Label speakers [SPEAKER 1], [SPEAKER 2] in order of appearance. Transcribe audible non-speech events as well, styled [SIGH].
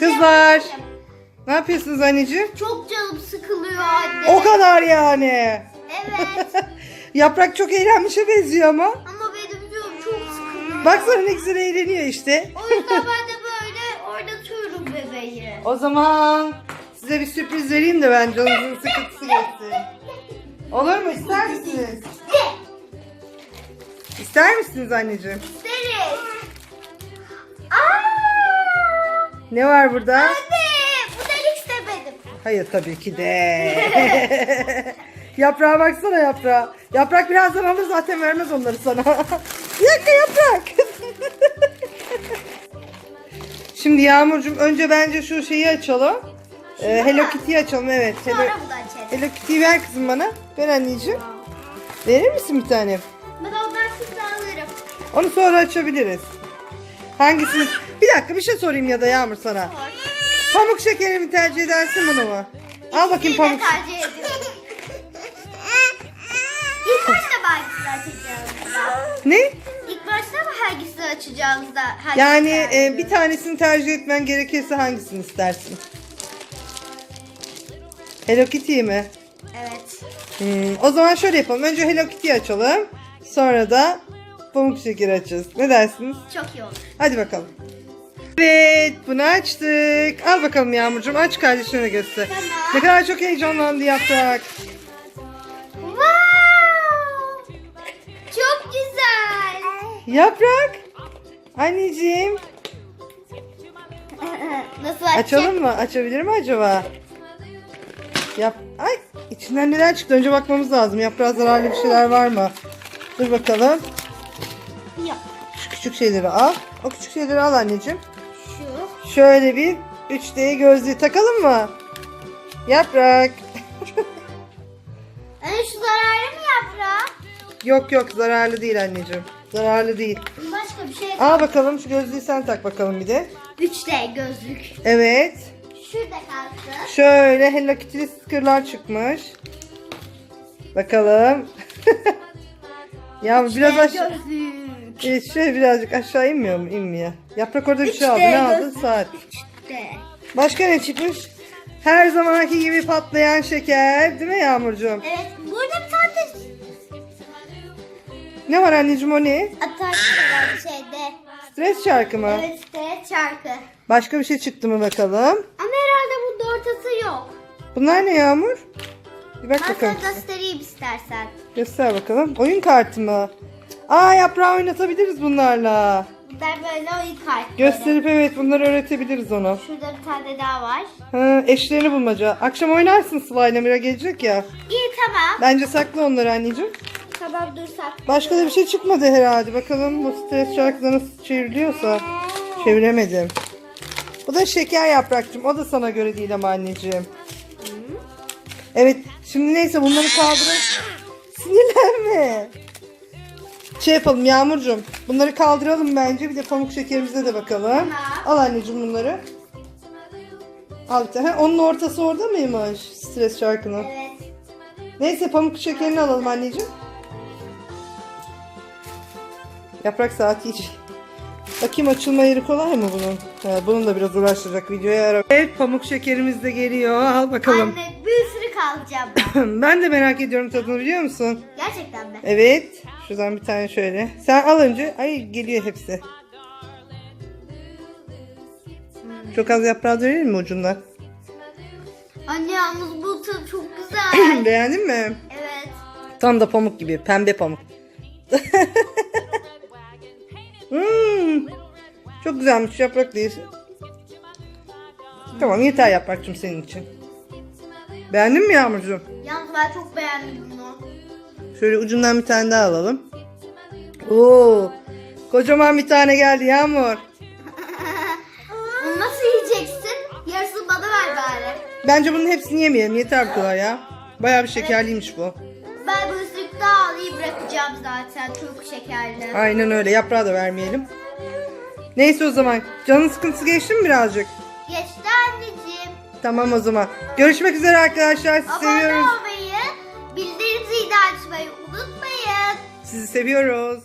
[SPEAKER 1] Kızlar. Ne yapıyorsunuz anneciğim?
[SPEAKER 2] Çok canım sıkılıyor anne.
[SPEAKER 1] O kadar yani.
[SPEAKER 2] Evet. [LAUGHS]
[SPEAKER 1] Yaprak çok eğlenmişe benziyor ama.
[SPEAKER 2] Ama benim canım çok sıkılıyor.
[SPEAKER 1] Baksana ne güzel eğleniyor işte.
[SPEAKER 2] O yüzden ben de böyle oynatıyorum bebeği.
[SPEAKER 1] O zaman size bir sürpriz vereyim de ben canınızın sıkıntısı geçsin. Olur mu? İster misiniz? İster misiniz anneciğim?
[SPEAKER 2] İsteriz.
[SPEAKER 1] Ne var burada?
[SPEAKER 2] Anne bu delik istemedim.
[SPEAKER 1] Hayır tabii ki de. [LAUGHS] Yaprağa baksana yaprağa. Yaprak birazdan alır zaten vermez onları sana. [LAUGHS] Dakika yaprak. [LAUGHS] Şimdi Yağmurcuğum önce bence şu şeyi açalım. Ee, Hello Kitty'yi açalım evet. Hello. Hello Kitty'yi ver kızım bana. Ver anneciğim. Verir misin bir tane?
[SPEAKER 2] Ben ondan size alırım.
[SPEAKER 1] Onu sonra açabiliriz. Hangisini? Bir dakika bir şey sorayım ya da Yağmur sana. Pamuk şekeri mi tercih edersin bunu mu? Al bakayım pamuk.
[SPEAKER 2] tercih ediyorum. İlk başta hangisini açacağımızda?
[SPEAKER 1] Ne?
[SPEAKER 2] İlk başta mı hangisini açacağımızda? hangisini
[SPEAKER 1] Yani e, bir tanesini tercih etmen gerekirse hangisini istersin? Hello Kitty mi?
[SPEAKER 2] Evet.
[SPEAKER 1] Hmm, o zaman şöyle yapalım. Önce Hello Kitty'yi açalım. Sonra da pamuk şekeri açacağız. Ne dersiniz?
[SPEAKER 2] Çok iyi olur.
[SPEAKER 1] Hadi bakalım. Evet bunu açtık. Al bakalım Yağmurcuğum aç kardeşine de göster.
[SPEAKER 2] Tamam.
[SPEAKER 1] Ne kadar çok heyecanlandı yaprak.
[SPEAKER 2] Wow! Çok güzel.
[SPEAKER 1] Yaprak. Anneciğim.
[SPEAKER 2] Nasıl açacak?
[SPEAKER 1] Açalım mı? Açabilir mi acaba? Yap. Ay içinden neler çıktı? Önce bakmamız lazım. Yaprağa zararlı bir şeyler var mı? Dur bakalım. Küçük şeyleri al. O küçük şeyleri al anneciğim.
[SPEAKER 2] Şu.
[SPEAKER 1] Şöyle bir 3D gözlüğü takalım mı? Yaprak. [LAUGHS]
[SPEAKER 2] Anne şu zararlı mı yaprağı?
[SPEAKER 1] yok yok zararlı değil anneciğim. Zararlı değil.
[SPEAKER 2] Başka bir şey.
[SPEAKER 1] Al bakalım şu gözlüğü sen tak bakalım bir de.
[SPEAKER 2] 3D gözlük.
[SPEAKER 1] Evet.
[SPEAKER 2] Şurada kalsın.
[SPEAKER 1] Şöyle Hello Kitty stickerlar çıkmış. Bakalım. [LAUGHS] ya biraz aşağı... Evet, şöyle birazcık aşağı inmiyor mu? İnmiyor. Yaprak orada bir şey aldı.
[SPEAKER 2] 3D
[SPEAKER 1] Ne aldı? Saat.
[SPEAKER 2] 3D.
[SPEAKER 1] Başka ne çıkmış? Her zamanki gibi patlayan şeker. Değil mi Yağmurcuğum?
[SPEAKER 2] Evet. Burada bir tane de
[SPEAKER 1] Ne var anneciğim o ne?
[SPEAKER 2] atar var bir şeyde.
[SPEAKER 1] Stres şarkı mı?
[SPEAKER 2] Evet işte çarkı.
[SPEAKER 1] Başka bir şey çıktı mı bakalım?
[SPEAKER 2] Ama herhalde bunda ortası yok.
[SPEAKER 1] Bunlar ne Yağmur? Bir bak
[SPEAKER 2] Ben
[SPEAKER 1] bakalım.
[SPEAKER 2] sana göstereyim istersen.
[SPEAKER 1] Göster bakalım. Oyun kartı mı? Aa yaprağı oynatabiliriz bunlarla.
[SPEAKER 2] Bunlar böyle oyun kartları.
[SPEAKER 1] Gösterip evet bunları öğretebiliriz ona.
[SPEAKER 2] Şurada bir tane daha var.
[SPEAKER 1] Ha, eşlerini bulmaca. Akşam oynarsın Sıla ile Mira gelecek ya.
[SPEAKER 2] İyi tamam.
[SPEAKER 1] Bence sakla onları anneciğim.
[SPEAKER 2] Tamam dursak.
[SPEAKER 1] Başka da bir şey çıkmadı herhalde. Bakalım bu stres şarkıda nasıl çevriliyorsa. Çeviremedim. Bu da şeker yaprakçım. O da sana göre değil ama anneciğim. Evet. Şimdi neyse bunları kaldırın. Sinirlenme. Şey yapalım Yağmurcuğum. Bunları kaldıralım bence. Bir de pamuk şekerimize de bakalım. Al anneciğim bunları. Al bir tane. Ha, Onun ortası orada mıymış? Stres şarkının.
[SPEAKER 2] Evet.
[SPEAKER 1] Neyse pamuk şekerini alalım anneciğim. Yaprak saati hiç. Bakayım açılma yeri kolay mı bunun? Ha, bunun da biraz uğraştıracak videoya ara. Evet pamuk şekerimiz de geliyor. Al bakalım.
[SPEAKER 2] Anne bir sürü kalacağım ben. [LAUGHS]
[SPEAKER 1] ben de merak ediyorum tadını biliyor musun?
[SPEAKER 2] Gerçekten mi?
[SPEAKER 1] Evet. Şuradan bir tane şöyle. Sen al önce. Ay geliyor hepsi. Çok az yaprağı verir mi ucundan?
[SPEAKER 2] Anne yalnız bu tadı çok güzel. [CLEARS THROAT]
[SPEAKER 1] Beğendin mi?
[SPEAKER 2] evet.
[SPEAKER 1] Tam da pamuk gibi. Pembe pamuk. [LAUGHS] Hmm, çok güzelmiş yaprak değil. Tamam yeter yaprakçım senin için. Beğendin mi Yağmurcuğum?
[SPEAKER 2] Yalnız ben çok beğendim bunu.
[SPEAKER 1] Şöyle ucundan bir tane daha alalım. Oo, kocaman bir tane geldi Yağmur. [LAUGHS]
[SPEAKER 2] Bunu nasıl yiyeceksin? Yarısını bana ver bari.
[SPEAKER 1] Bence bunun hepsini yemeyelim. Yeter bu kadar ya. Bayağı bir şekerliymiş bu.
[SPEAKER 2] Ben bu ısırık daha alayım bırakacağım zaten çok şekerli.
[SPEAKER 1] Aynen öyle. Yaprağı da vermeyelim. Neyse o zaman. Canın sıkıntısı geçti mi birazcık?
[SPEAKER 2] Geçti anneciğim.
[SPEAKER 1] Tamam o zaman. Görüşmek üzere arkadaşlar. Sizi
[SPEAKER 2] Abone
[SPEAKER 1] seviyoruz.
[SPEAKER 2] olmayı, zilini açmayı unutmayın.
[SPEAKER 1] Sizi seviyoruz.